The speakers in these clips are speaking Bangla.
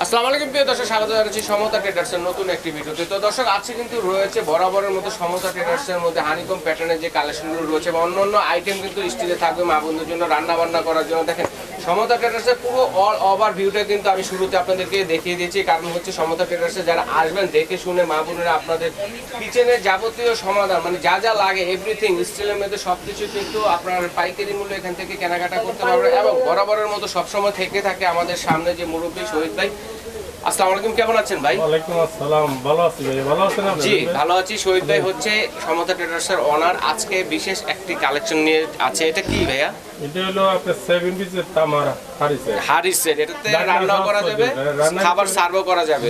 আসসালামু আলাইকুম, প্রিয় দর্শক, স্বাগত জানাচ্ছি সমতা ট্রেডার্সের নতুন একটি ভিডিওতে। তো দর্শক, আজকে কিন্তু রয়েছে বরাবরের মতো সমতা ট্রেডার্সের মধ্যে হানিকম প্যাটার্নের যে কালেকশনগুলো রয়েছে বা অন্য অন্য আইটেম কিন্তু স্টিলে থাকবে মা বন্ধুর জন্য রান্না বান্না করার জন্য। দেখেন, সমতা ট্রেডার্সের পুরো অল ওভার ভিউটা কিন্তু আমি শুরুতে আপনাদেরকে দেখিয়ে দিয়েছি। কারণ হচ্ছে সমতা ট্রেডার্সে যারা আসবেন, দেখে শুনে মা বোনেরা আপনাদের কিচেনের যাবতীয় সমাধান মানে যা যা লাগে এভরিথিং স্টিলের মধ্যে সবকিছু কিন্তু আপনার পাইকারি মূল্য এখান থেকে কেনাকাটা করতে পারবেন এবং বরাবরের মতো সবসময় থেকে থাকে আমাদের সামনে যে মুরব্বী শহীদ ভাই। আসসালামু আলাইকুম কেমন আছেন ভাই? ওয়ালাইকুম আসসালাম ভালো আছি ভাই ভালো আছেন আপনি? জি ভালো আছি। শহীদ ভাই হচ্ছে সমতা ট্রেডার্সের অনার আজকে বিশেষ একটি কালেকশন নিয়ে আছে। এটা কি ভাইয়া? এটা হলো আপনার 7 পিসের তামার। হারিছে সেট এটাতে রান্না করা যাবে খাবার। সার্ভও করা যাবে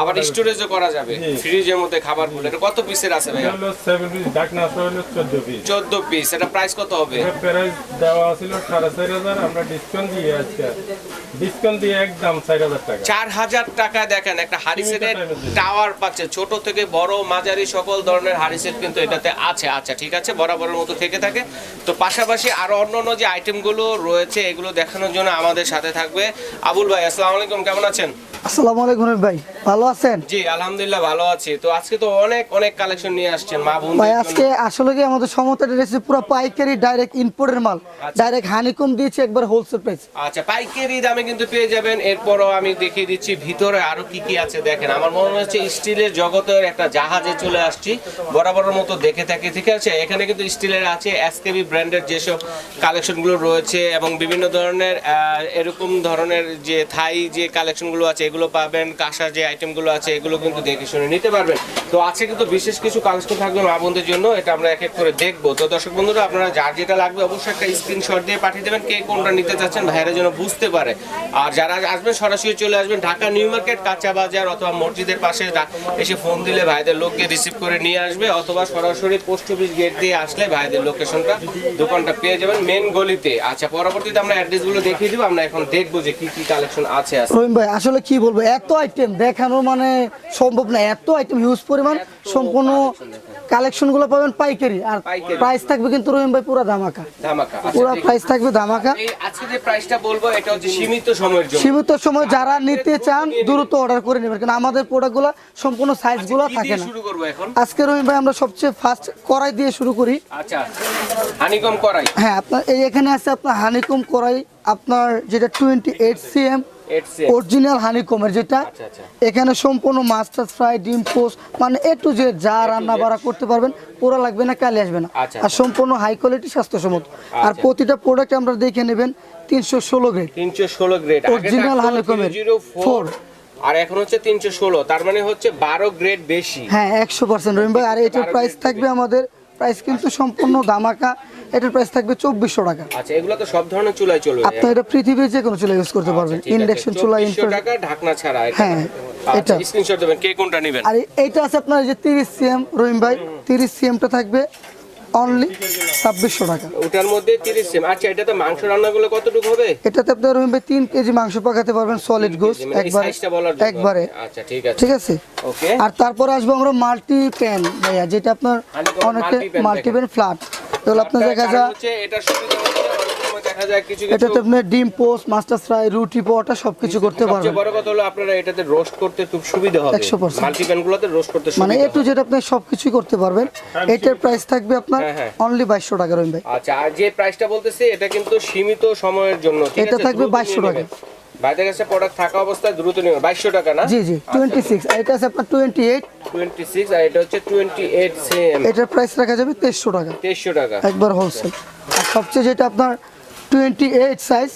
আবার স্টোরেজও করা যাবে ফ্রিজের মধ্যে খাবারগুলো এটা কত পিসের আছে এটা ভাইয়া পিস এটা প্রাইস কত হবে? প্রাইস দেওয়া ছিল সাড়ে চার হাজার আমরা ডিসকাউন্ট দিয়ে আজকে ডিসকাউন্ট দিয়ে একদম চার হাজার টাকা। দেখেন একটা এর জন্য। টাওয়ার পাচ্ছে ছোট থেকে বড় মাঝারি সকল ধরনের হারি সেট কিন্তু এটাতে আছে। আচ্ছা ঠিক আছে বরাবরের মতো থেকে থাকে। তো পাশাপাশি আরও অন্যান্য যে আইটেমগুলো রয়েছে এগুলো দেখানোর জন্য আমাদের সাথে থাকবে। আবুল ভাই আসসালামু আলাইকুম কেমন আছেন? আসসালামু আলাইকুম ভাই ভালো আছেন? জি আলহামদুলিল্লাহ ভালো আছি। তো আজকে তো অনেক অনেক কালেকশন নিয়ে আসছেন মা বোন ভাই আজকে আসলে কি আমাদের সমতা ড্রেসে পুরো পাইকারি ডাইরেক্ট ইম্পোর্টের মাল। ডাইরেক্ট হানিকম দিয়েছে একবার হোলসেল প্রাইস আচ্ছা পাইকারি দামে কিন্তু পেয়ে যাবেন। এরপরও আমি দেখিয়ে দিচ্ছি ভিতরে আরও কি কি আছে দেখেন। আমার মনে হচ্ছে স্টিলের জগতের একটা জাহাজে চলে আসছি। বরাবরের মতো দেখে থাকি ঠিক আছে? এখানে কিন্তু স্টিলের আছে এসকেবি ব্র্যান্ডের যেসব কালেকশনগুলো রয়েছে এবং বিভিন্ন ধরনের এরকম ধরনের যে থাই যে কালেকশনগুলো আছে, এগুলো পাবেন কাঁসার যে আইটেমগুলো আছে, এগুলো কিন্তু দেখে শুনে নিতে পারবেন। তো আছে কিন্তু বিশেষ কিছু কালেকশন থাকবে মা বোনদের জন্য, এটা আমরা এক এক করে দেখব। তো দর্শক বন্ধুরা, আপনারা যার যেটা লাগবে অবশ্যই একটা স্ক্রিনশট দিয়ে পাঠিয়ে দেবেন, কে কোনটা নিতে চাচ্ছেন, ভাইয়েরা যেন বুঝতে পারে। আর যারা আসবেন, সরাসরি চলে আসবেন ঢাকা নিউ মার্কেট, কাঁচা বাজার অথবা মসজিদের পাশে এসে ফোন দিলে ভাইদের লোককে রিসিভ করে নিয়ে আসবে, অথবা সরাসরি পোস্ট অফিস গেট দিয়ে আসলে ভাইদের লোকেশনটা দোকানটা পেয়ে যাবেন মেন গলিতে। আচ্ছা পরবর্তীতে আমরা অ্যাড্রেসগুলো দেখিয়ে দিব আমরা এখন দেখব যে কি কি কালেকশন আছে রহিম ভাই আসলে কি বলব এত আইটেম দেখানো মানে সম্ভব না এত আইটেম হিউজ পরিমাণ সম্পূর্ণ কালেকশনগুলো পাবেন পাইকারি আর। প্রাইস থাকবে কিন্তু রহিম ভাই পুরো ধামাকা। ধামাকা। আচ্ছা, পুরো প্রাইস থাকবে ধামাকা। এই আজকে যে প্রাইসটা বলব এটা হচ্ছে সীমিত সময়ের জন্য। সীমিত সময় যারা নিতে চান দ্রুত অর্ডার করে নেবেন কারণ আমাদের প্রোডাক্টগুলো সম্পূর্ণ সাইজগুলো থাকে না। শুরু করব এখন? আজকে রহিম ভাই আমরা সবচেয়ে ফার্স্ট কড়াই দিয়ে শুরু করি। আচ্ছা হানিকম করাই হ্যাঁ আপনার এই এখানে আছে আপনার হানিকম কড়াই আপনার যেটা টোয়েন্টি এইট সিএম সি অরিজিনাল হানিকমের যেটা আচ্ছা, আচ্ছা। এখানে সম্পূর্ণ মাস্টার ফ্রাই ডিম পোস্ট মানে এ টু জেড যা রান্না বাড়া করতে পারবেন পুরো লাগবে না কালি আসবে না। আচ্ছা, আর সম্পূর্ণ হাই কোয়ালিটি স্বাস্থ্যসম্মত। আর। প্রতিটা প্রোডাক্ট আমরা দেখে নেবেন তিনশো ষোলো গ্রেড তিনশো ষোলো গ্রেড Honeycomb এর। ফোর আর এখন হচ্ছে তিনশো ষোলো। তার মানে হচ্ছে বারো গ্রেড বেশি। হ্যাঁ একশো পার্সেন্ট রহিম ভাই আর এটার প্রাইস থাকবে আমাদের। প্রাইস কিন্তু সম্পূর্ণ দামাকা এটার প্রাইস থাকবে চব্বিশশো টাকা। আচ্ছা এগুলো তো সব ধরনের চুলায় চলবে। আপনি এটা পৃথিবীর যে কোনো চুলা ইউজ করতে পারবেন। আচ্ছা। ইন্ডাকশন চুলা 2400 টাকা ঢাকনা ছাড়া হ্যাঁ, আচ্ছা এটা। স্ক্রিনশট দেবেন কে কোনটা নেবেন? আর এইটা আছে আপনার যে তিরিশ সিএম রহিম ভাই তিরিশ সিএমটা থাকবে অনলি ছাব্বিশশো টাকা। ওটার মধ্যে আচ্ছা এটা তো মাংস রান্নাগুলো কতটুকু হবে? এটাতে আপনি রহিম ভাই তিন কেজি মাংস পাকাতে পারবেন সলিড গোস মানে একবারে আচ্ছা ঠিক আছে। ঠিক আছে? ওকে আর তারপরে আসব আমরা মাল্টি প্যান ভাইয়া যেটা আপনার Honeycomb অনেকে মাল্টি প্যান ফ্ল্যাট এগুলো আপনার দেখা যায় এটাতে আপনি ডিম পোস্ট মাস্টার ফ্রাই রুটি পরোটা সবকিছু করতে সবচেয়ে বড় কথা হলো আপনারা এটাতে রোস্ট করতে খুব সুবিধা হবে। 100% মাল্টিপ্যান গুলোতে রোস্ট করতে মানে সুবিধা এ টু হবে। যেটা আপনি সবকিছুই করতে পারবেন। এটার প্রাইস থাকবে আপনার হ্যাঁ, হ্যাঁ। অনলি বাইশশো টাকা রহিম ভাই। আচ্ছা আর যে প্রাইসটা বলতেছি এটা কিন্তু সীমিত সময়ের জন্য এটা থাকবে দ্রুত 2200 নিয়ে নেবেন। ভাইদের কাছে প্রোডাক্ট থাকা অবস্থায় দ্রুত নেবেন বাইশশো টাকা না? জি জি টোয়েন্টি সিক্স এটা আছে আপনার টোয়েন্টি এইট টোয়েন্টি সিক্স আর এটা হচ্ছে টোয়েন্টি এইট সেম এটার প্রাইস রাখা যাবে তেইশশো টাকা। তেইশশো টাকা। একবার হোলসেল আর সবচেয়ে যেটা আপনার টোয়েন্টি এইট সাইজ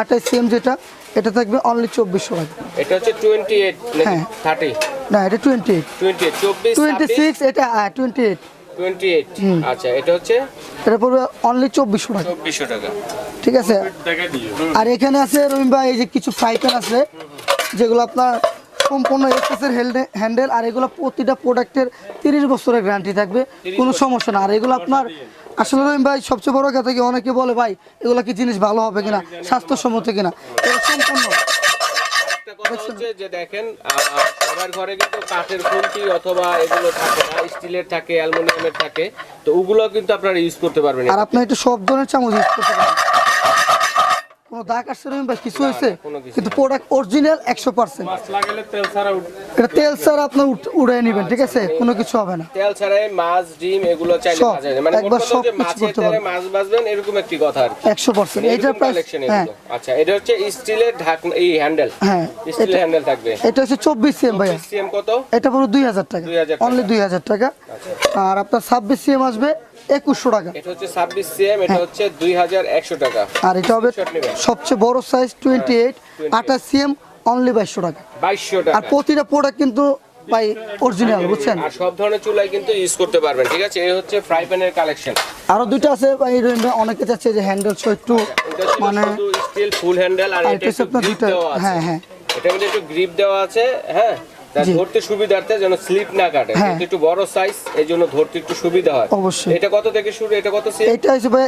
আঠাশ সিএম যেটা এটা থাকবে অনলি চব্বিশশো টাকা। এটা হচ্ছে টোয়েন্টি এইট হ্যাঁ। থার্টি না এটা টোয়েন্টি এইট টোয়েন্টি এইট চব্বিশ টোয়েন্টি সিক্স এটা টোয়েন্টি এইট টোয়েন্টি এইট আচ্ছা এটা হচ্ছে? এটা পড়বে অনলি টাকা। টাকা। ঠিক আছে? আর এখানে আছে রহিম ভাই এই যে কিছু ফ্রাই প্যান আছে যেগুলো আপনার সম্পূর্ণ এক্সেসের হ্যান্ডেল আর এগুলো প্রতিটা প্রোডাক্টের তিরিশ বছরের গ্যারান্টি থাকবে। কোনো সমস্যা না। আর এগুলো আপনার আসলে রহিম ভাই সবচেয়ে বড় কথা কি অনেকে বলে ভাই এগুলো কি জিনিস ভালো হবে কিনা? স্বাস্থ্যসম্মত কিনা? এটা সম্পূর্ণ। একটা কথা হচ্ছে যে দেখেন আহ, সবার ঘরে কিন্তু কাঠের খুন্তি অথবা এগুলো থাকে না স্টিলের থাকে অ্যালুমিনিয়ামের থাকে তো ওগুলো কিন্তু আপনারা ইউজ করতে পারবেন। আর আপনি একটু সব ধরনের চামচ ইউজ করতে পারেন। কোনো দাগ আসছে রহিম ভাই কিছু হয়েছে? কিন্তু প্রোডাক্ট অরিজিনাল একশো পার্সেন্ট এটা তেল ছাড়া আপনার উড়াই নেবেন ঠিক আছে? কোনো কিছু হবে না। তেল ছাড়াই মাছ ডিম এগুলো মানে একবার সব কিছু করতে পারবেন। মাছ ভাজবেন এরকম একটি কথা আর কি। একশো পার্সেন্ট এইটার প্রাইস হ্যাঁ। আচ্ছা এটা হচ্ছে স্টিলের ঢাকনা এই হ্যান্ডেল হ্যাঁ স্টিলের এটা- হ্যান্ডেল থাকবে। এটা হচ্ছে চব্বিশ সিএম ভাইয়া। সিএম কত? এটা পুরো দুই হাজার টাকা। 2000 টাকা। অনলি দুই হাজার টাকা। আর আপনার ছাব্বিশ সিএম আসবে একুশশো টাকা। এটা হচ্ছে ছাব্বিশ সিএম এটা হ্যাঁ। হচ্ছে দুই হাজার একশো টাকা। আর এটা হবে সবচেয়ে বড় সাইজ টোয়েন্টি এইট আঠাশ সিএম অনলি বাইশশো টাকা। বাইশশো আর প্রতিটা প্রোডাক্ট কিন্তু ভাই অরিজিনাল বুঝছেন? আর সব ধরনের চুলাই কিন্তু ইউজ করতে পারবেন ঠিক আছে? এই হচ্ছে ফ্রাই প্যানের কালেকশন আরও দুইটা আছে ভাই অনেকে চাচ্ছে যে হ্যান্ডেল সহ একটু মানে স্টিল ফুল হ্যান্ডেল আর এটা একটু গ্রিপ দেওয়া আছে। হ্যাঁ হ্যাঁ। এটা মধ্যে একটু গ্রিপ দেওয়া আছে হ্যাঁ। ধরতে সুবিধার্থে যেন স্লিপ না কাটে। হ্যাঁ। একটু বড় সাইজ এই জন্য ধরতে একটু সুবিধা হয়। অবশ্যই। এটা কত থেকে শুরু? এটা কত সিএম এটা ভাই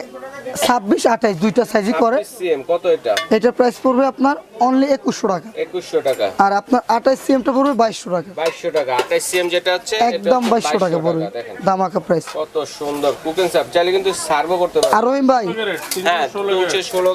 ছাব্বিশ আঠাইশ দুইটা সাইজই করে। সিএম কত এটা? প্রাইস পড়বে আপনার অনলি টাকা। টাকা। আর আপনার আঠাইশ সিএমটা পড়বে টাকা। টাকা। আঠাইশ সিএম যেটা হচ্ছে একদম টাকা পড়বে। দামাকা প্রাইস কত সুন্দর। কুকিং সাপ চাইলে কিন্তু করতে পারবে আর রহিম ভাই। গ্রেড, হ্যাঁ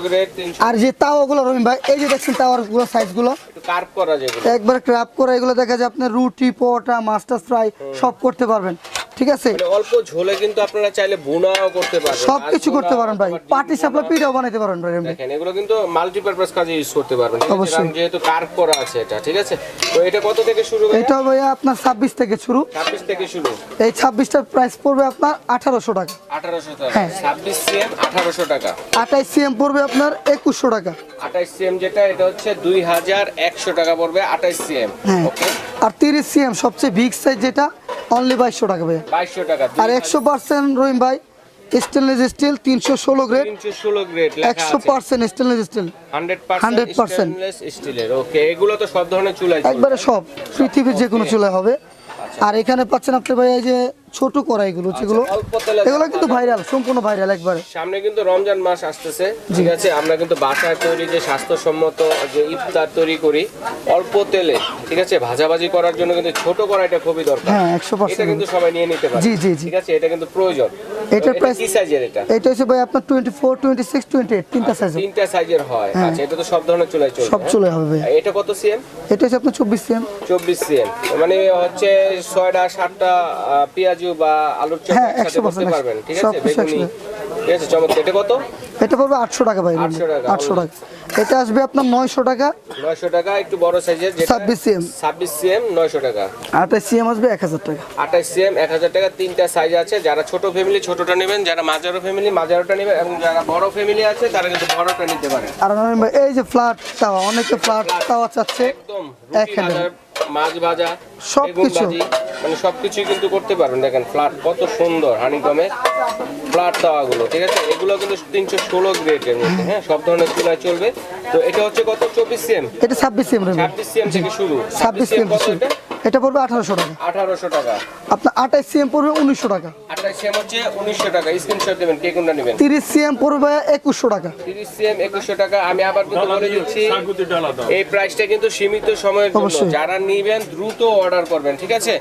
গ্রেড। আর যে তাওয়াগুলো রহিম ভাই এই যে দেখছেন তাওয়ারগুলো সাইজগুলো একটু কার্ভ করা যেগুলো। একবার ক্র্যাপ করে এগুলো দেখা যায় আপনার রুটি পরোটা মাস্টার ফ্রাই সব করতে পারবেন। ঠিক আছে? মানে অল্প ঝোলে কিন্তু আপনারা চাইলে বুনাও করতে পারবেন। সব কিছু মাছ করতে পারেন ভাই। পাটি সাপলা। পিঠাও বানাইতে পারেন ভাই দেখেন এগুলো কিন্তু মাল্টিপারপাস কাজে ইউজ করতে পারবেন। অবশ্যই। যেহেতু কার্ভ করা আছে এটা ঠিক আছে? তো এটা কত থেকে শুরু এটা ভাইয়া আপনার ছাব্বিশ থেকে শুরু। ছাব্বিশ থেকে শুরু। এই ছাব্বিশটার প্রাইস পড়বে আপনার আঠারোশো টাকা। আঠারোশো টাকা। হ্যাঁ। ছাব্বিশ সিএম আঠারোশো টাকা। আঠাইশ সিএম পড়বে আপনার একুশশো টাকা। আঠাইশ সিএম যেটা এটা হচ্ছে দুই হাজার একশো টাকা পড়বে আঠাইশ সিএম ওকে আর তিরিশ সিএম সবচেয়ে বিগ সাইজ যেটা অনলি বাইশশো টাকা ভাইয়া। বাইশশো টাকা আর একশো পার্সেন্ট রহিম ভাই স্টেনলেস স্টিল তিনশো ষোলো গ্রেড ষোলো গ্রেড একশো percent stainless steel hundred percent স্টিলের ওকে এগুলো তো সব ধরনের চুলাই একবারে সব। পৃথিবীর যে কোনো চুলা হবে। আর এখানে পাচ্ছেন আপনি ভাই এই যে ছোট কড়াইগুলো যেগুলো এগুলো কিন্তু ভাইরাল সম্পূর্ণ ভাইরাল একবারে। সামনে কিন্তু রমজান মাস আসতেছে ঠিক আছে? আমরা কিন্তু বাসায় তৈরি যে স্বাস্থ্যসম্মত যে ইফতার তৈরি করি অল্প তেলে ঠিক আছে? ভাজাভাজি করার জন্য কিন্তু ছোট কড়াইটা খুবই দরকার। হ্যাঁ, 100% এটা কিন্তু সবাই নিয়ে নিতে পারে। জি, জি, জি। ঠিক আছে? এটা কিন্তু প্রয়োজন। এটার এটা price- কি সাইজের এটা? এটা হচ্ছে ভাই আপনার twenty four twenty six twenty eight তিনটা সাইজ তিনটা সাইজের হয়। হ্যাঁ। আচ্ছা এটা তো সব ধরনের চুলাই চলবে। সব চুলাই হবে ভাই। এটা কত সিএম এটা হচ্ছে আপনার চব্বিশ সিএম চব্বিশ সিএম মানে হচ্ছে ছয়টা সাতটা আহ, পেঁয়াজু বা আলুর চপ হ্যাঁ, একসাথে 100% করতে পারবেন ঠিক আছে? বেগুনি। ঠিক আছে চমৎকার। এটা কত? এটা পড়বে আটশো টাকা ভাই 800 টাকা, আটশো টাকা। এটা আসবে আপনার নয়শো টাকা। নয়শো টাকা একটু বড় সাইজের যেটা 26 CM ছাব্বিশ সিএম নয়শো টাকা। আঠাশ সিএম আসবে এক হাজার টাকা। আঠাশ সিএম এক হাজার টাকা তিনটা সাইজ আছে। যারা ছোট ফ্যামিলি ছোটটা নেবেন যারা মাঝারো ফ্যামিলি মাঝারোটা নেবেন এবং যারা বড় ফ্যামিলি আছে তারা কিন্তু বড়টা নিতে পারে। আর ভাই এই যে ফ্ল্যাট তাওয়া অনেকে ফ্ল্যাট তাওয়া চাচ্ছে। একদম হাজার। মাছ ভাজা সব বেগুন কিছু। ভাজি মানে সবকিছুই কিন্তু করতে পারবেন। দেখেন ফ্ল্যাট কত সুন্দর হানিকমে ফ্ল্যাট তাওয়াগুলো ঠিক আছে? এগুলো কিন্তু তিনশো ষোলো গ্রেডের মধ্যে হ্যাঁ? সব ধরনের চুলায় চলবে। তো এটা হচ্ছে কত? চব্বিশ সিএম? এটা ছাব্বিশ সিএম ছাব্বিশ সিএম থেকে শুরু। ছাব্বিশ সিএম কত এটা? এটা পড়বে আঠারোশো টাকা। আঠারোশো টাকা। আপনার আঠাশ সিএম পড়বে উনিশশো টাকা। আঠাশ সিএম হচ্ছে উনিশশো টাকা। স্ক্রিনশট দেবেন কে কোনটা নেবেন? তিরিশ সিএম পড়বে একুশশো টাকা। তিরিশ সিএম একুশশো টাকা। আমি আবার কিন্তু বলে দিচ্ছি সাগুতি ডালা দাও। এই প্রাইসটা কিন্তু সীমিত সময়ের জন্য। যারা নিবেন দ্রুত অর্ডার করবেন ঠিক আছে?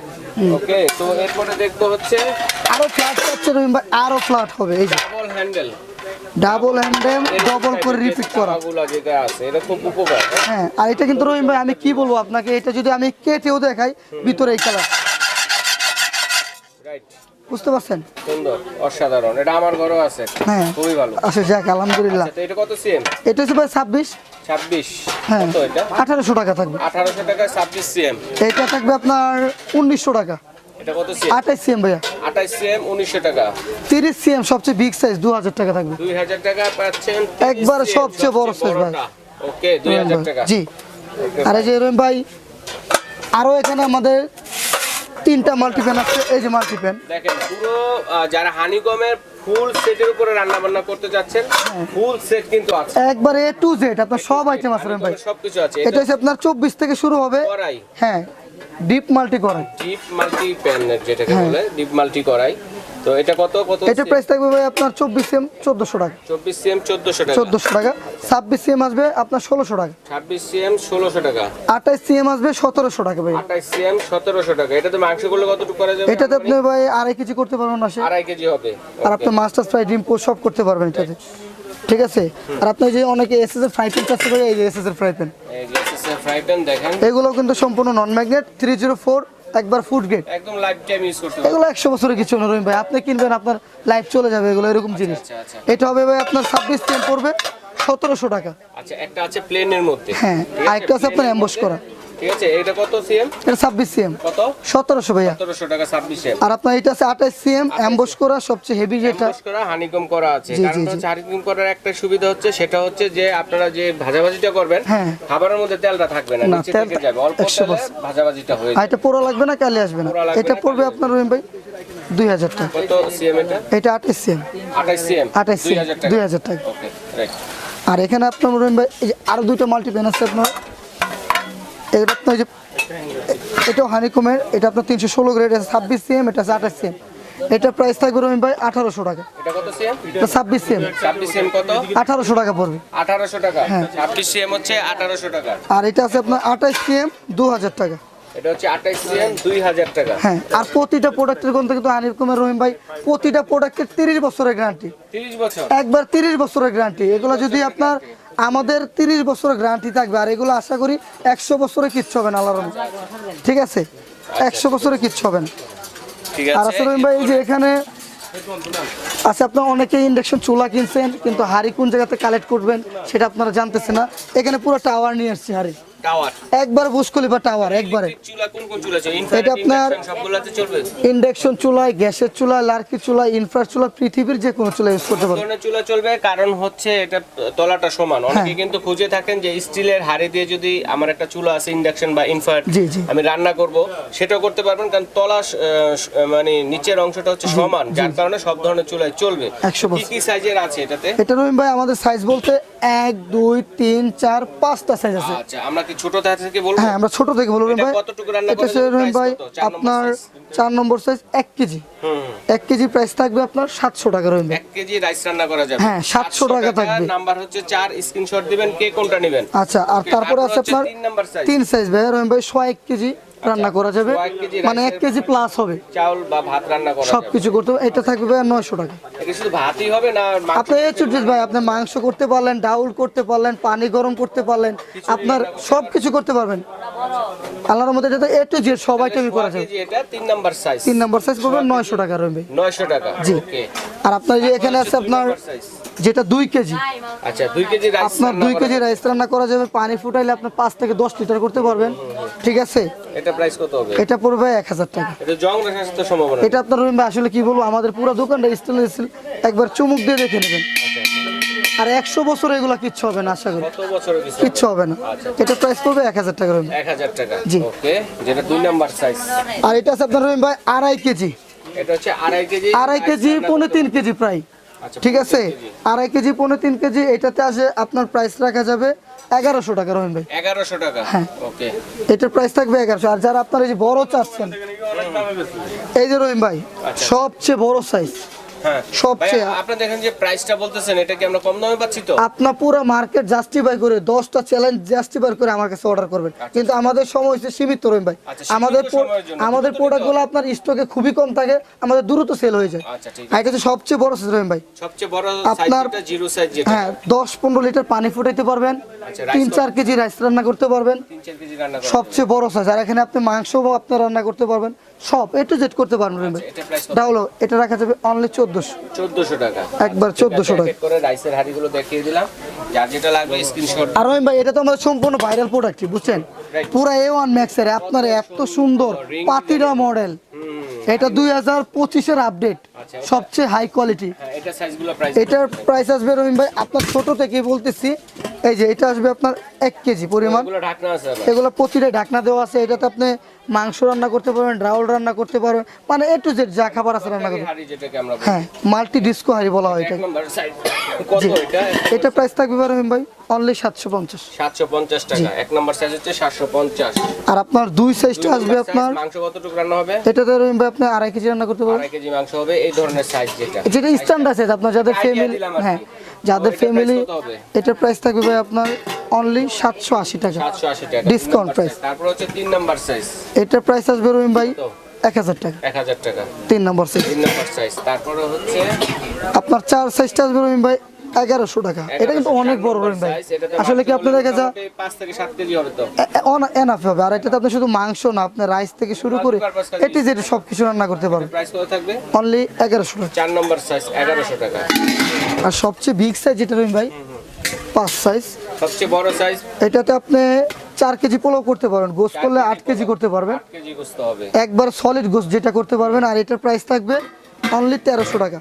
ওকে তো এরপরে দেখব হচ্ছে আরও ফ্ল্যাট পাচ্ছে আরও ফ্ল্যাট হবে এই যে। Double handle double handle double করে রিপিট করা। হ্যাঁ আর এটা কিন্তু রহিম ভাই আমি কি বলব আপনাকে এটা যদি আমি কেটেও দেখাই ভিতরে এই কালার বুঝতে পারছেন? সুন্দর অসাধারণ। এটা আমার ঘরেও আছে। হ্যাঁ। খুবই ভালো। আচ্ছা যাক আলহামদুলিল্লাহ। এটা কত সিএম? এটা হচ্ছে ভাই হ্যাঁ। কত এটা? আঠারোশো টাকা থাকবে। আঠারোশো টাকা ছাব্বিশ সিএম। এটা থাকবে আপনার উনিশশো টাকা। এটা কত সিএম? আঠাশ সিএম ভাইয়া। আঠাশ সিএম উনিশশো টাকা। তিরিশ সিএম সবচেয়ে বিগ সাইজ দু হাজার টাকা থাকবে। দুই হাজার টাকা পাচ্ছেন একবারে 30 সবচেয়ে বড় size ভাই। ওকে দুই হাজার টাকা। জি। আর যে রহিম ভাই আরও এখানে আমাদের তিনটা মাল্টিপ্যান আছে। এই যে মাল্টিপ্যান দেখেন পুরো আহ, যারা হানিকমের ফুল সেটের উপরে রান্না বান্না করতে যাচ্ছেন ফুল সেট কিন্তু আছে। একবারে এ টু জেড আপনার সব আইটেম আছে ভাই। সবকিছু আছে। এটা হচ্ছে আপনার চব্বিশ থেকে শুরু হবে। হ্যাঁ। ডিপ মাল্টি করাই। ডিপ মাল্টি প্যান যেটাকে হ্যাঁ। বলে ডিপ মাল্টি করাই। তো এটা কত কত এটা প্রাইস থাকবে ভাই আপনার চব্বিশ সিএম চোদ্দশো টাকা। চব্বিশ সিএম চোদ্দশো টাকা। চোদ্দশো টাকা। ছাব্বিশ সিএম আসবে আপনার ষোলোশো টাকা। ছাব্বিশ সিএম ষোলোশো টাকা। আঠাশ সিএম আসবে সতেরোশো টাকা ভাই। আঠাশ সিএম সতেরোশো টাকা। এটাতে মাংস করলে কতটুকু করা যাবে এটাতে আপনি ভাই আড়াই কেজি করতে পারবেন মাসে। আড়াই কেজি হবে। আর আপনি মাস্টার ফ্রাই ডিম পোস্ট সব করতে পারবেন এটাতে। ঠিক আছে? আর আপনি যে অনেকে এসএস এর ফ্রাই প্যান চাচ্ছে ভাই এই যে এসএস এর ফ্রাই প্যান দেখেন। এগুলো কিন্তু সম্পূর্ণ non magnet three zero four একবার ফুট গেট একদম লাইফ টাইম ইউজ করতে এগুলো একশো বছরের কিছু না রহিম ভাই। আপনি কিনবেন আপনার লাইফ চলে যাবে এগুলো এরকম জিনিস। আচ্ছা, আচ্ছা। এটা হবে ভাই আপনার ছাব্বিশ সেম পড়বে সতেরোশো টাকা। আচ্ছা একটা আছে প্লেনের মধ্যে। হ্যাঁ? আরেকটা আছে আপনার অ্যাম্বস করা। ঠিক আছে এটা কত সিএম? এটা ছাব্বিশ সিএম। কত? সতেরোশো ভাইয়া। সতেরোশো টাকা ছাব্বিশ সিএম। আর আপনার এটা আছে আঠাশ সিএম অ্যাম্বস করা সবচেয়ে হেভি যেটা। করা হানিকম করা আছে। কারণ জি, জি। হচ্ছে হানিকম করার একটা সুবিধা হচ্ছে সেটা হচ্ছে যে আপনারা যে ভাজাভাজিটা করবেন। খাবারের মধ্যে তেলটা থাকবে না না, নিচে থেকে যাবে। অল্প তেলে ভাজাভাজিটা হয়ে যাবে এটা পোড়া লাগবে না কালে আসবে না? এটা পড়বে আপনার রহিম ভাই দুই হাজার টাকা। কত সিএম এটা? সিএম। সিএম? সিএম টাকা। ওকে রাইট আর এখানে আপনার রহিম ভাই আরও দুইটা মাল্টি পেন আছে আপনার। এটা আপনার এই যে এটাও হানিকমের এটা আপনার তিনশো ষোলো গ্রেড আছে ছাব্বিশ সিএম এটা আছে আঠাশ সিএম এটা প্রাইস থাকবে রহিম ভাই আঠারোশো টাকা। এটা ছাব্বিশ সিএম আঠারোশো টাকা পড়বে। আঠারোশো টাকা। হ্যাঁ। ছাব্বিশ সিএম হচ্ছে আঠারোশো টাকা। আর এটা আছে আপনার আঠাশ সিএম দু হাজার টাকা। এটা হচ্ছে আঠাশ সিএম দুই হাজার টাকা। হ্যাঁ আর প্রতিটা প্রোডাক্টের কোন থেকে তো হানিকমের রহিম ভাই প্রতিটা প্রোডাক্টের তিরিশ বছরের গ্যারান্টি বছর? একবার তিরিশ বছরের গ্যারান্টি এগুলো যদি আপনার আমাদের তিরিশ বছর গ্যারান্টি থাকবে আর এগুলো আশা করি একশো বছরে কিচ্ছু হবে না আল্লাহর ঠিক আছে? একশো বছরে কিচ্ছু হবে না। আর আসল আসলে ভাই এই যে এখানে আচ্ছা আপনার অনেকে ইন্ডাকশন চুলা কিনছেন কিন্তু হাড়ি কোন জায়গাতে কালেক্ট করবেন সেটা আপনারা জানতেছে না। এখানে পুরো টাওয়ার নিয়ে আসছি হাড়ি। টাওয়ার? একবার বুসকলি বা টাওয়ার একবারে। চুলা কোন কোন চুলা আছে? এটা আপনার- সবগুলোতে চলবে? ইন্ডাকশন চুলায় গ্যাসের চুলা লার্কি চুলা ইনফ্রার চুলা পৃথিবীর যে কোনো চুলা ইউজ করতে পারবেন। ধরনের চুলা চলবে কারণ হচ্ছে এটা তলাটা সমান। অনেকে হ্যাঁ। কিন্তু খুঁজে থাকেন যে স্টিলের হাড়ি দিয়ে যদি আমার একটা চুলা আছে ইন্ডাকশন বা জি। আমি রান্না করব সেটাও করতে পারবেন কারণ তলা মানে নিচের অংশটা হচ্ছে সমান যার কারণে সব ধরনের চুলাই চলবে। 100% কি কি সাইজের আছে এটাতে? এটা রহিম ভাই আমাদের সাইজ বলতে এক দুই তিন চার পাঁচটা সাইজ আছে। আচ্ছা আমরা কি ছোট থেকে বলব? হ্যাঁ আমরা ছোট থেকে বলব ভাই। এটা রহিম ভাই আপনার চার নম্বর সাইজ এক কেজি। এক কেজি প্রাইস থাকবে আপনার সাতশো টাকা রহিম ভাই। এক কেজি রাইস রান্না করা যাবে। হ্যাঁ, 700 টাকা থাকবে। নাম্বার হচ্ছে চার স্ক্রিনশট দিবেন কে কোনটা নেবেন? আচ্ছা আর তারপরে আছে আপনার। তিন সাইজ ভাই রহিম ভাই ছয় এক কেজি। রান্না করা যাবে। কেজি মানে এক কেজি প্লাস হবে। চাউল বা ভাত রান্না করা সব কিছু করতে এটা থাকবে নয়শো টাকা। ভাতই হবে না আপনি চুটিস ভাই আপনি মাংস করতে পারলেন ডাউল করতে পারলেন পানি গরম করতে পারলেন আপনার সব কিছু করতে পারবেন। আল্লাহর মধ্যে এটা এ টু জেড সব আইটেমই করা যাবে। এটা তিন নাম্বার সাইজ তিন নম্বর সাইজ পড়বে নয়শো টাকা রইবে নয়শো টাকা জি। আর আপনার যে এখানে আছে আপনার যেটা দুই কেজি। আচ্ছা দুই কেজি রাইস আপনার দুই কেজি রাইস রান্না করা যাবে পানি ফুটাইলে আপনি পাঁচ থেকে দশ লিটার করতে পারবেন। ঠিক আছে? এটা প্রাইস কত হবে? এটা পড়বে এক হাজার টাকা। এটা জং রাখার তো সম্ভাবনা এটা আপনার ভাই আসলে কি বলব আমাদের পুরো দোকানটা স্টিল একবার চুমুক দিয়ে দেখে নেবেন। আর একশো বছর এগুলো কিচ্ছু হবে না আশা করি। কিচ্ছু হবে না। এটা প্রাইস পড়বে এক হাজার টাকা রহিম এক হাজার টাকা। জি। ওকে যেটা দুই নাম্বার সাইজ আর এটা আছে আপনার রহিম ভাই আড়াই কেজি। এটা হচ্ছে আড়াই কেজি আড়াই কেজি পনেরো তিন কেজি প্রায়। আচ্ছা, ঠিক আছে? আড়াই কেজি পনেরো তিন কেজি এটাতে আসে আপনার প্রাইস রাখা যাবে এগারোশো টাকা রহিম ভাই। এগারোশো টাকা? হ্যাঁ। ওকে এটার প্রাইস থাকবে এগারোশো। আর যারা আপনার এই যে বড় চাচ্ছেন এই যে রহিম ভাই সবচেয়ে বড় সাইজ সবচেয়ে আপনি দেখেন যে প্রাইসটা বলতেছেন এটা কি আমরা কম দামে পাচ্ছি তো? আপনার পুরো মার্কেট জাস্টিফাই করে দশটা চ্যালেঞ্জ জাস্টিফাই করে আমার কাছে অর্ডার করবেন। কিন্তু আমাদের সময় হচ্ছে সীমিত রহিম ভাই। আচ্ছা, আমাদের। আমাদের প্রোডাক্টগুলো আপনার স্টকে খুবই কম থাকে আমাদের দ্রুত সেল হয়ে যায়। আচ্ছা ঠিক আর এটা সবচেয়ে বড় সাইজ রহিম ভাই। সবচেয়ে বড় আপনার- জিরো সাইজ যেটা। হ্যাঁ দশ পনেরো লিটার পানি ফুটাইতে পারবেন আচ্ছা, rice তিন কত? চার কেজি রাইস রান্না করতে পারবেন। কেজি রান্না সবচেয়ে বড় সাইজ আর এখানে আপনি মাংসও আপনার রান্না করতে পারবেন। সব এ টু জেড করতে পারবেন রহিম ভাই। এটা প্রাইস কত? ডাউলো এটা রাখা যাবে অনলি চোদ্দশো। চোদ্দশো টাকা। একবার চোদ্দশো টাকা করে রাইসের হাড়িগুলো দেখিয়ে দিলাম। যার যেটা লাগবে স্ক্রিনশট আর রহিম ভাই এটা তো আমাদের সম্পূর্ণ ভাইরাল প্রোডাক্ট বুঝছেন? পুরো এ ওয়ান ম্যাক্সের আপনার এত সুন্দর পাতিরা মডেল এটা দুই হাজার পঁচিশের আপডেট সবচেয়ে হাই কোয়ালিটি হ্যাঁ এটা সাইজগুলো প্রাইস এটার প্রাইস আসবে রহিম ভাই আপনার ছোট থেকে বলতেছি। এই যে এটা আসবে আপনার এক কেজি পরিমাণ। এগুলো ঢাকনা আছে এগুলো প্রতিটা ঢাকনা দেওয়া আছে। এটাতে আপনি মাংস রান্না করতে পারবেন ডাউল রান্না করতে পারবেন মানে এ টু জেড যা খাবার আছে রান্না করতে হাড়ি হ্যাঁ মাল্টি ডিস্কো হারি বলা হয় এটা এটা? এটা প্রাইস থাকবে রহিম ভাই অনলি সাতশো পঞ্চাশ। সাতশো পঞ্চাশ টাকা। এক নম্বর সাইজ হচ্ছে সাতশো পঞ্চাশ। আর আপনার দুই সাইজটা আসবে আপনার মাংস কতটুকু রান্না হবে? এটাতে রহিম ভাই আপনি আড়াই কেজি রান্না করতে পারবেন। আড়াই কেজি মাংস হবে এই ধরনের সাইজ যেটা। যেটা স্ট্যান্ডার্ড সাইজ আপনার যাদের ফ্যামিলি। হ্যাঁ যাদের ফ্যামিলি এটার প্রাইস থাকবে ভাই আপনার অনলি সাতশো আশি টাকা। সাতশো আশি টাকা। Discount price। তারপর হচ্ছে তিন নম্বর সাইজ এটার প্রাইস আসবে রহিম ভাই এক হাজার টাকা। এক হাজার টাকা। তিন নম্বর সাইজ তিন নম্বর সাইজ তারপরে হচ্ছে আপনার চার সাইজটা আসবে রহিম ভাই এগারোশো টাকা। এটা কিন্তু অনেক বড় রহিম ভাই। আসলে কি আপনি দেখা যা এনাফ হবে আর এটাতে আপনি শুধু মাংস না আপনার রাইস থেকে শুরু করে এটি যেটা সব কিছু রান্না করতে পারবেন। প্রাইস কত থাকবে? অনলি এগারোশো টাকা। চার নম্বর সাইজ এগারোশো টাকা। আর সবচেয়ে বিগ সাইজ যেটা রহিম ভাই পাঁচ সাইজ সবচেয়ে বড় সাইজ এটাতে আপনি চার কেজি পোলাও করতে পারবেন গোস করলে আট কেজি করতে পারবেন। একবার সলিড গোস যেটা করতে পারবেন আর এটার প্রাইস থাকবে অনলি টাকা।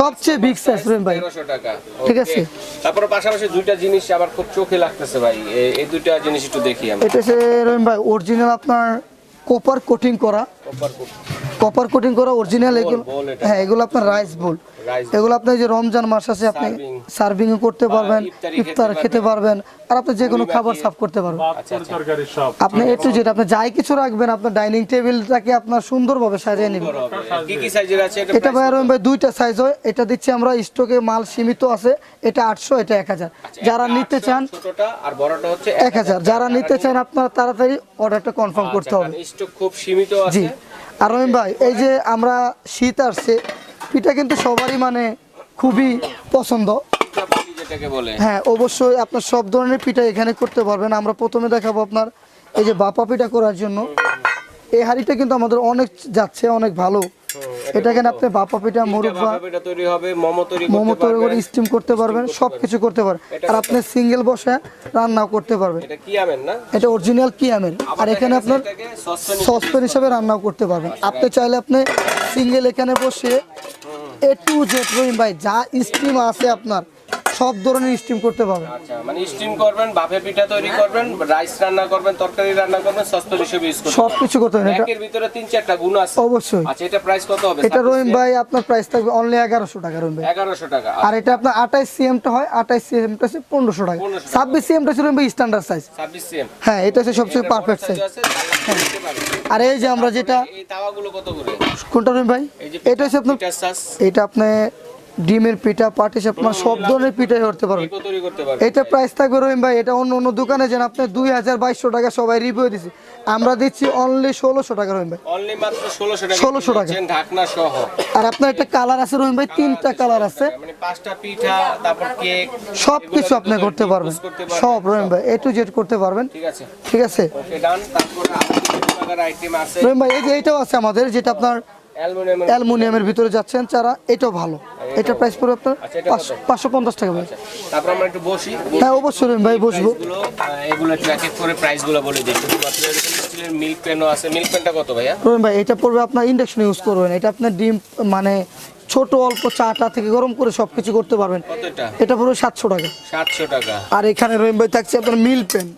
সবচেয়ে বিগ সাইজ ভাই। টাকা ঠিক আছে। তারপর পাশাপাশি দুইটা জিনিস আবার খুব চোখে লাগতেছে ভাই এই দুইটা জিনিস একটু দেখি এটা ভাই অরিজিনাল আপনার কোপার কোটিং করা। কপার কোটিং করা অরিজিনাল এগুলো হ্যাঁ এগুলো আপনার রাইস বোল এগুলো আপনি যে রমজান মাস আছে আপনি Serving। সার্ভিং করতে পারবেন ইফতার খেতে পারবেন। আর আপনি যে কোনো খাবার সার্ভ করতে পারবেন। তরকারি সব। আপনি একটু যেটা আপনি যাই কিছু রাখবেন আপনার ডাইনিং টেবিলটাকে আপনার সুন্দরভাবে সাজিয়ে নেবেন। কি কি সাইজের আছে এটা ভাই রহিম ভাই দুইটা সাইজ হয়। এটা দিচ্ছি আমরা স্টকে মাল সীমিত আছে এটা আটশো এটা এক হাজার। যারা নিতে চান ছোটটা আর বড়টা হচ্ছে এক হাজার। যারা নিতে চান আপনারা তাড়াতাড়ি অর্ডারটা কনফার্ম করতে হবে। স্টক খুব সীমিত জি। আছে। আর রহিম ভাই এই যে আমরা শীত আসছে পিঠা কিন্তু সবারই মানে খুবই পছন্দ। হ্যাঁ অবশ্যই আপনার সব ধরনের পিঠা এখানে করতে পারবেন। আমরা প্রথমে দেখাবো আপনার এই যে বাপা পিঠা করার জন্য। এই হাড়িটা কিন্তু আমাদের অনেক যাচ্ছে অনেক ভালো। এটা এখানে আপনি বাপা পিঠা মুরব্বা তৈরি হবে মোমো তৈরি মোমো তৈরি করে স্টিম করতে পারবেন সব কিছু করতে পারবেন। আর আপনি সিঙ্গেল বসে রান্নাও করতে পারবেন। এটা কি আমেন না? এটা অরিজিনাল কি আমের? আর এখানে আপনার সসপেন সসপ্যান হিসাবে রান্নাও করতে পারবেন। আপনি চাইলে আপনি সিঙ্গেল এখানে বসে এ টু জেড রহিম ভাই যা স্টিম আছে আপনার। সব ধরনের স্টিম করতে পারবেন। আচ্ছা মানে স্টিম করবেন বাফে পিঠা তৈরি করবেন রাইস রান্না করবেন তরকারি রান্না করবেন সসপ্যান হিসেবে ইউজ করবেন সব কিছু করতে পারবেন। একের ভিতরে তিন চারটা গুণ আছে। অবশ্যই। আচ্ছা এটা প্রাইস কত হবে? এটা রহিম ভাই আপনার প্রাইস থাকবে অনলি এগারোশো টাকা রহিম ভাই। এগারোশো টাকা আর এটা আপনার আঠাইশ সিএমটা হয় আঠাইশ সিএমটা হচ্ছে পনেরোশো টাকা। 1500 ছাব্বিশ সিএমটা ছিল ভাই স্ট্যান্ডার্ড সাইজ ছাব্বিশ সেম হ্যাঁ এটা হচ্ছে সবচেয়ে পারফেক্ট সাইজ আর এই যে আমরা যেটা এই তাওয়াগুলো কত করে? কোনটা রহিম ভাই? এটা হচ্ছে আপনার এটা আপনি ডিমের পিঠা পাটিস আপনার সব ধরনের পিঠাই করতে পারবেন এটা প্রাইস থাকবে রহিম ভাই এটা অন্য অন্য দোকানে যেন আপনি দুই হাজার বাইশশো টাকা সবাই রিভিউ দিছি। আমরা দিচ্ছি অনলি ষোলোশো টাকা রহিম ভাই। ষোলোশো টাকা 1600 টাকা। পাচ্ছেন, ঢাকনা সহ। আর আপনার একটা কালার আছে রহিম ভাই তিনটা কালার আছে। মানে সব কিছু আপনি করতে পারবেন। সব রহিম ভাই এ টু জেড করতে পারবেন। ঠিক আছে। রহিম ভাই এই যে এইটাও আছে আমাদের যেটা আপনার অ্যালুমিনিয়ামের ভিতরে যাচ্ছেন চারা এটাও ভালো। এটা প্রাইস পড়বে আপনার আচ্ছা? পাঁচশো- পঞ্চাশ টাকা ভাই। তারপর আমরা একটু বসি। হ্যাঁ অবশ্যই ভাই বসবো। এগুলো এক করে প্রাইসগুলো বলে দিচ্ছি। মিল্ক পেনও আছে। মিল্ক পেনটা কত ভাইয়া? ভাই এটা পড়বে আপনার ইন্ডাকশন ইউজ করবেন। এটা আপনার ডিম মানে ছোট অল্প চাটা থেকে গরম করে সব কিছু করতে পারবেন। এটা পুরো সাতশো টাকা। সাতশো টাকা। আর এখানে ভাই থাকছে আপনার মিল পেন।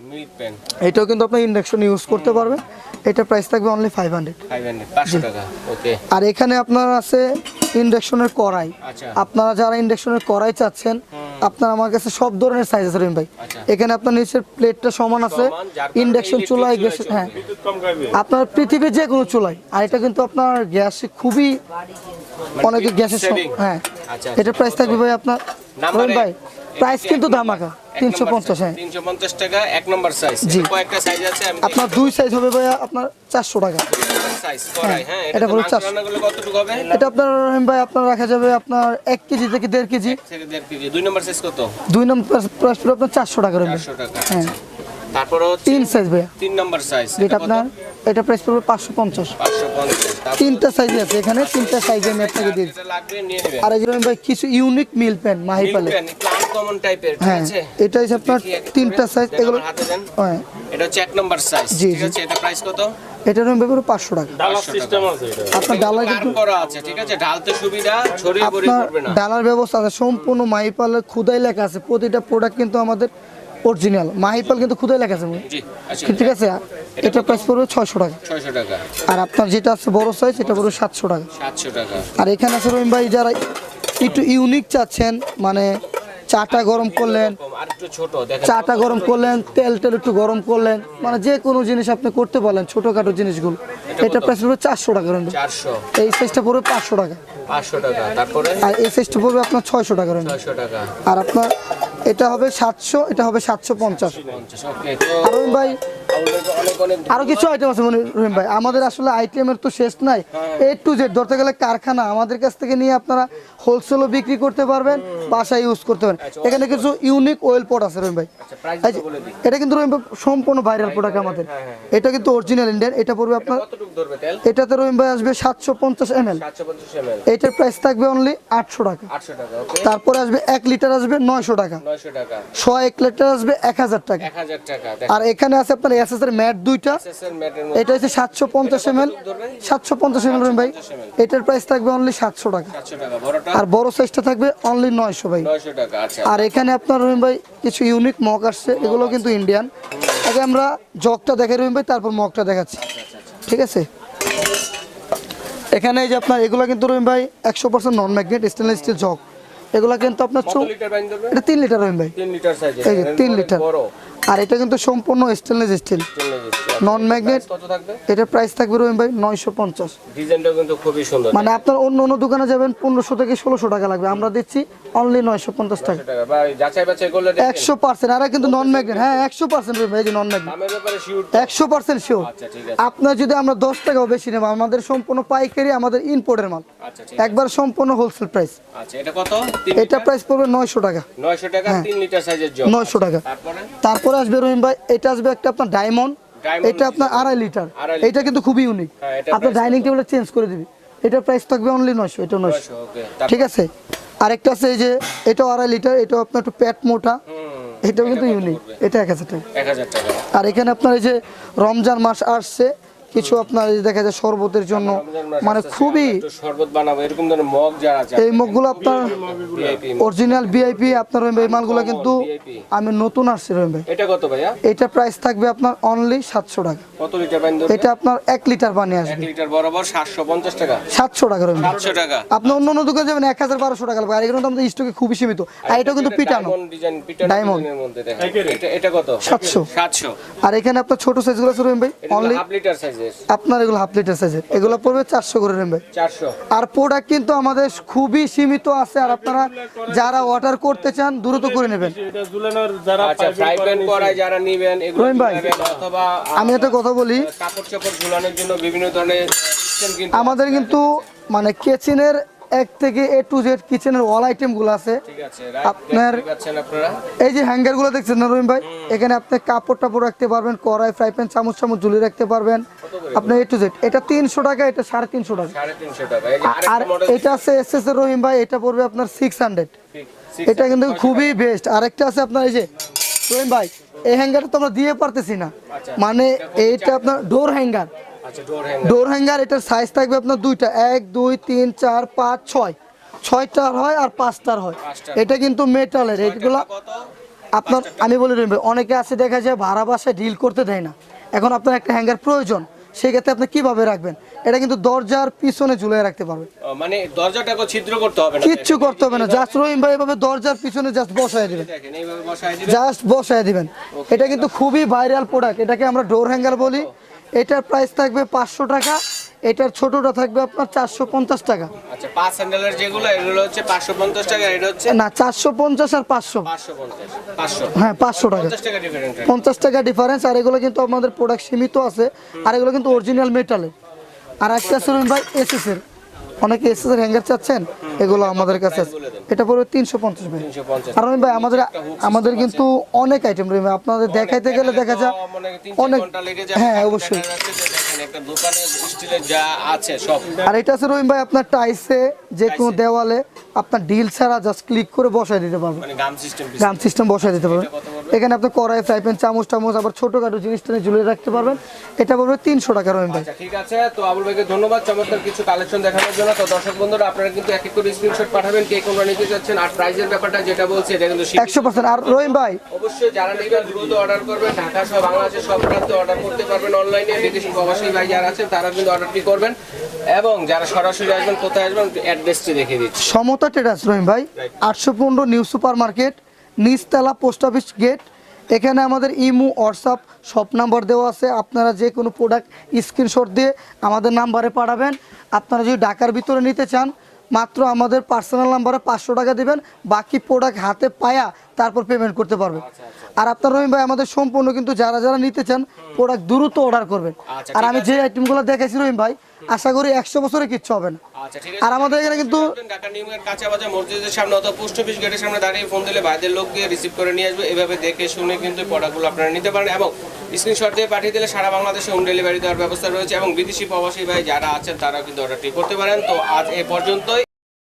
এটাও কিন্তু আপনার ইন্ডাকশন ইউজ করতে পারবেন। এটা প্রাইস থাকবে অনলি ফাইভ হান্ড্রেড আর এখানে আপনার আছে ইন্ডাকশনের কড়াই। আচ্ছা। আপনারা যারা ইন্ডাকশনের কড়াই চাচ্ছেন আপনার আমার কাছে সব ধরনের সাইজ আছে রহিম ভাই। আচ্ছা। এখানে আপনার নিচের প্লেটটা সমান আছে। ইন্ডাকশন চুলায় গ্যাস হ্যাঁ। আপনার পৃথিবীর যে কোনো চুলাই আর এটা কিন্তু আপনার গ্যাস খুবই অনেকে গ্যাসের হ্যাঁ। আচ্ছা, এটা প্রাইস থাকবে ভাই আপনার ভাই প্রাইস কিন্তু ধামাকা তিনশো পঞ্চাশ হ্যাঁ। তিনশো পঞ্চাশ টাকা এক নম্বর সাইজ জি। কয়েকটা সাইজ আছে আপনার দুই সাইজ হবে ভাই আপনার চারশো টাকা। সাইজ করাই হ্যাঁ এটা এটা মাংস চারশো। এটা আপনার রহিম ভাই আপনার রাখা যাবে আপনার এক কেজি থেকে দেড় কেজি। দুই নম্বর সাইজ কত? দুই নম্বর প্রাইস আপনার চারশো টাকা ভাই। টাকা হ্যাঁ। তারপরে তিন সাইজ ভাইয়া। তিন নম্বর সাইজ যেটা আপনার এটা প্রাইস পড়বে পাঁচশো পঞ্চাশ। তিনটা সাইজ আছে এখানে তিনটা সাইজে আমি আপনাকে দিয়েছি যেটা লাগবে নিয়ে নেবেন। আর এই ভাই কিছু ইউনিক মিল প্যান আনকমন টাইপের ঠিক হ্যাঁ এটা হচ্ছে আপনার তিনটা সাইজ এগুলো আমার হাতে দেন। হ্যাঁ। এটা হচ্ছে এক নম্বর সাইজ ঠিক আছে? এটা প্রাইস কত? এটা রহিম ভাই পুরো পাঁচশো টাকা। ডালার সিস্টেম আছে এটা। আপনার ডালার কিন্তু করা আছে ঠিক আছে? ঢালতে সুবিধা ছড়িয়ে আপনার পড়বে না। ডালার ব্যবস্থা আছে সম্পূর্ণ মাহিপালের খুদাই লেখা আছে প্রতিটা প্রোডাক্ট কিন্তু আমাদের অরিজিনাল মাহিপাল কিন্তু খুদাই লেখা আছে জি ঠিক আছে? এটা প্রাইস পড়বে ছয়শো টাকা। টাকা। আর আপনার যেটা আছে বড় সাইজ এটা পড়বে সাতশো টাকা। সাতশো টাকা। আর এখানে আছে রহিম ভাই যারা একটু ইউনিক চাচ্ছেন মানে চাটা গরম করলেন এরকম আর একটু ছোট দেখেন চাটা গরম করলেন তেল টেল একটু গরম করলেন মানে যে কোনো জিনিস আপনি করতে পারলেন ছোটোখাটো জিনিসগুলো। এটা প্রাইস পড়বে চারশো টাকা ভাই। এই সাইজটা পড়বে পাঁচশো টাকা। পাঁচশো টাকা। তারপরে? আর এই সাইজটা পড়বে আপনার ছয়শো টাকা টাকা। আর আপনার এটা হবে সাতশো এটা হবে সাতশো পঞ্চাশ। ভাই আরও কিছু আইটেম আছে মনে রহিম ভাই। আমাদের আসলে আইটেমের তো শেষ নাই। এ টু জেড ধরতে গেলে কারখানা। আমাদের কাছ থেকে নিয়ে আপনারা হোলসেলও বিক্রি করতে পারবেন বাসায় ইউজ করতে পারবেন। এখানে কিছু ইউনিক অয়েল পট আছে রহিম ভাই। আচ্ছা এটা কিন্তু রহিম ভাই সম্পূর্ণ ভাইরাল প্রোডাক্ট আমাদের। এটা কিন্তু অরিজিনাল ইন্ডিয়ান এটা পড়বে আপনার এটাতে রহিম ভাই আসবে সাতশো পঞ্চাশ এম এল এটার প্রাইস থাকবে অনলি আটশো টাকা। তারপরে আসবে এক লিটার আসবে নয়শো টাকা। নয়শো টাকা। ছ এক লিটার আসবে এক হাজার টাকা। এক হাজার টাকা আর এখানে আছে আপনার এস এর ম্যাট দুইটা। এটা হচ্ছে সাতশো পঞ্চাশ এম এল সাতশো পঞ্চাশ এম এল ভাই। এটার প্রাইস থাকবে অনলি সাতশো টাকা। আর বড় সাইজটা থাকবে অনলি নয়শো ভাই। আচ্ছা। আর এখানে আপনার রহিম ভাই কিছু ইউনিক মগ আসছে। এগুলো কিন্তু ইন্ডিয়ান আগে আমরা জগটা দেখে রহিম ভাই তারপর মগটা দেখাচ্ছি। ঠিক আছে? এখানে এই যে আপনার এগুলো কিন্তু রহিম ভাই একশো percent non magnet stainless steel jug এগুলো কিন্তু আপনার কত চৌ- লিটার পানি ধরবে এটা তিন লিটার রহিম ভাই। তিন লিটার এই যে তিন লিটার বড়। আর এটা কিন্তু সম্পূর্ণ স্টেনলেস স্টিল নন ম্যাগনেট এটার প্রাইস থাকবে রহিম ভাই নয়শো পঞ্চাশ। ডিজাইনটাও কিন্তু খুবই সুন্দর। মানে আপনার অন্য অন্য দোকানে যাবেন পনেরোশো থেকে ষোলোশো টাকা লাগবে। আমরা দিচ্ছি অনলি নয়শো পঞ্চাশ টাকা। একশো পার্সেন্ট আর কিন্তু নন ম্যাগনেট হ্যাঁ একশো পার্সেন্ট এই যে নন ম্যাগনেট শিওর একশো পার্সেন্ট শিওর আচ্ছা ঠিক আছে। আপনার যদি আমরা দশ টাকাও বেশি নেব আমাদের সম্পূর্ণ পাইকারি আমাদের ইম্পোর্টের মাল। আচ্ছা ঠিক একবার সম্পূর্ণ হোলসেল প্রাইস আচ্ছা এটা কত? এটা প্রাইস পড়বে নয়শো টাকা। নয়শো টাকা তিন লিটার সাইজের জগ। নয়শো টাকা। তারপরে তারপরে আসবে রহিম ভাই এটা আসবে একটা আপনার ডায়মন্ড এটা আপনার আড়াই লিটার এটা কিন্তু খুবই ইউনিক হ্যাঁ, আপনার ডাইনিং টেবিলে চেঞ্জ করে দিবি। এটা প্রাইস থাকবে অনলি নয়শো এটা নয়শো। ঠিক আছে? আরেকটা আছে এই যে এটাও আড়াই লিটার এটাও আপনার একটু প্যাট মোটা। এটাও কিন্তু ইউনিক এটা এক হাজার টাকা। আর এখানে আপনার এই যে রমজান মাস আসছে কিছু আপনার দেখা যায় শরবতের জন্য মানে খুবই একটু শরবত বানাবো এরকম ধরনের মগ যারা এই মুখগুলো আপনার অরিজিনাল ভিআইপি আপনার এই মালগুলো কিন্তু আমি নতুন আসছি রহিম ভাই। এটা কত ভাইয়া? এটা প্রাইস থাকবে আপনার অনলি সাতশো টাকা। কত লিটার পানি এটা আপনার এক লিটার পানি আসবে। লিটার বরাবর সাতশো পঞ্চাশ টাকা। সাতশো টাকা রহিম ভাই। সাতশো টাকা। আপনি অন্য অন্য দোকানে যাবেন এক হাজার বারোশো টাকা লাগবে। আর এখানে তো আমাদের স্টকে খুবই সীমিত। আর এটা কিন্তু পিটানো। ডায়মন্ড ডিজাইন পিটানো Diamond। ডিজাইনের মধ্যে দেখেন। এটা এটা কত? সাতশো। সাতশো। আর এখানে আপনার ছোট সাইজগুলো আছে রহিম ভাই অনলি হাফ লিটার সাইজের আপনার এগুলো হাফ লিটার সাইজের এগুলো পড়বে চারশো করে নেবে ভাই। আর প্রোডাক্ট কিন্তু আমাদের খুবই সীমিত আছে আর আপনারা যারা অর্ডার করতে চান দ্রুত করে নেবেন। এটা ঝুলানোর যারা আচ্ছা ভাই। আমি একটা কথা বলি। কাপড় চাপড় ঝুলানোর জন্য বিভিন্ন ধরনের আমাদের কিন্তু মানে কিচেনের এক থেকে এ টু জেড কিচেনের অল আইটেমগুলো আছে। আছে আপনার- আপনার আপনারা? এই যে হ্যাঙ্গারগুলো দেখছেন না রহিম ভাই? এখানে আপনি কাপড় টাপড় রাখতে পারবেন কড়াই ফ্রাই প্যান চামচ চামচ ঝুলিয়ে রাখতে পারবেন। আপনি এ টু জেড এটা তিনশো টাকা এটা সাড়ে তিনশো টাকা। আর এটা আছে এস এস এর রহিম ভাই এটা পড়বে আপনার সিক্স হান্ড্রেড এটা কিন্তু খুবই বেস্ট আরেকটা আছে আপনার এই যে রহিম ভাই এই হ্যাঙ্গারটা তো আমরা দিয়ে পারতেছি না। মানে এইটা আপনার ডোর হ্যাঙ্গার আচ্ছা ডোর হ্যাঙ্গার এটার সাইজ থাকবে আপনার দুইটা। এক দুই তিন চার পাঁচ ছয়। ছয়টার হয় আর পাঁচটার হয়। এটা কিন্তু মেটালের এইগুলো আপনার আমি বলে ভাই, অনেকে আছে দেখা যায় ভাড়া বাসায় ডিল করতে দেয় না। এখন আপনার একটা হ্যাঙ্গার প্রয়োজন সেক্ষেত্রে আপনি কীভাবে রাখবেন? এটা কিন্তু দরজার পিছনে ঝুলিয়ে রাখতে পারবেন। মানে দরজাটাকে ছিদ্র করতে হবে না। কিচ্ছু করতে হবে না। জাস্ট রহিম ভাই এভাবে দরজার পিছনে জাস্ট বসায় দিবেন। দেখেন এইভাবে বসায় দিবেন। জাস্ট বসায় দিবেন। এটা কিন্তু খুবই ভাইরাল প্রোডাক্ট এটাকে আমরা ডোর হ্যাঙ্গার বলি। এটার প্রাইস থাকবে পাঁচশো টাকা এটার ছোটটা থাকবে আপনার চারশো পঞ্চাশ টাকা। আচ্ছা পাঁচ স্যান্ডেলের যেগুলো এগুলো হচ্ছে পাঁচশো পঞ্চাশ টাকা এটা হচ্ছে না চারশো পঞ্চাশ আর পাঁচশো। হ্যাঁ পাঁচশো টাকা। পঞ্চাশ টাকা ডিফারেন্স আর এগুলো কিন্তু আমাদের প্রোডাক্ট সীমিত আছে আর এগুলো কিন্তু অরিজিনাল মেটালের আর একটা ভাই এসএস এর। অনেকে এসেছে হ্যাঙ্গার চাচ্ছেন এগুলো আমাদের কাছে আছে। এটা পড়বে তিনশো পঞ্চাশ ভাই। আর রহিম ভাই আমাদের আমাদের কিন্তু অনেক আইটেম রহিম ভাই। আপনাদের দেখাইতে গেলে দেখা যায় অনেক হ্যাঁ অবশ্যই। আর এটা আছে রহিম ভাই আপনার টাইসে যে কোনো দেওয়ালে আপনার ডিল ছাড়া জাস্ট ক্লিক করে বসায় দিতে পারবেন। মানে গাম সিস্টেম বসায় দিতে পারবেন। এখানে আপনি কড়াই ফ্রাই প্যান চামচ টামচ আবার ছোটখাটো জিনিসটা ঝুলিয়ে রাখতে পারবেন। এটা পড়বে তিনশো টাকা রহিম ভাই আচ্ছা ঠিক আছে। তো আবুল ভাইকে ধন্যবাদ চমৎকার কিছু কালেকশন দেখানোর জন্য। তো দর্শক বন্ধুরা আপনারা কিন্তু এক এক করে স্ক্রিনশট পাঠাবেন কে কোনটা নিতে চাচ্ছেন আর প্রাইজের ব্যাপারটা যেটা বলছে এটা কিন্তু শিপ- একশো পার্সেন্ট আর রহিম ভাই? অবশ্যই যারা নেবেন দ্রুত অর্ডার করবেন ঢাকা সহ বাংলাদেশের সব প্রান্তে অর্ডার করতে পারবেন অনলাইনে বিদেশি প্রবাসী ভাই যারা আছেন তারা কিন্তু অর্ডারটি করবেন। এবং যারা সরাসরি আসবেন কোথায় আসবেন অ্যাড্রেসটি দেখিয়ে দিচ্ছি। সমতা ট্রেডার্স রহিম ভাই? আটশো পনেরো নিউ সুপার মার্কেট নিচতলা পোস্ট অফিস গেট এখানে আমাদের ইমু, হোয়াটসঅ্যাপ সব নাম্বার দেওয়া আছে। আপনারা যে কোনো প্রোডাক্ট স্ক্রিনশট দিয়ে আমাদের নাম্বারে পাঠাবেন। আপনারা যদি ঢাকার ভিতরে নিতে চান, মাত্র আমাদের পার্সোনাল নাম্বারে পাঁচশো টাকা দেবেন। বাকি প্রোডাক্ট হাতে পায়া তারপর পেমেন্ট করতে পারবে। আর আপনার রহিম ভাই আমাদের সম্পূর্ণ কিন্তু যারা যারা নিতে চান প্রোডাক্ট দ্রুত অর্ডার করবেন। আচ্ছা, আর আমি। যে আইটেমগুলো দেখেছি রহিম ভাই আশা করি একশো বছরে কিচ্ছু হবে না। আচ্ছা আর আমাদের এখানে কিন্তু ঢাকা মসজিদের সামনে অথবা পোস্ট অফিস গেটের সামনে দাঁড়িয়ে ফোন দিলে বাইরের লোক গিয়ে রিসিভ করে নিয়ে আসবে। এভাবে দেখে শুনে কিন্তু প্রোডাক্টগুলো আপনারা নিতে পারেন এবং স্ক্রিনশট দিয়ে পাঠিয়ে দিলে সারা বাংলাদেশে হোম ডেলিভারি দেওয়ার ব্যবস্থা রয়েছে এবং বিদেশি প্রবাসী ভাই যারা আছেন তারা কিন্তু অর্ডারটি করতে পারেন। তো আজ এ পর্যন্তই।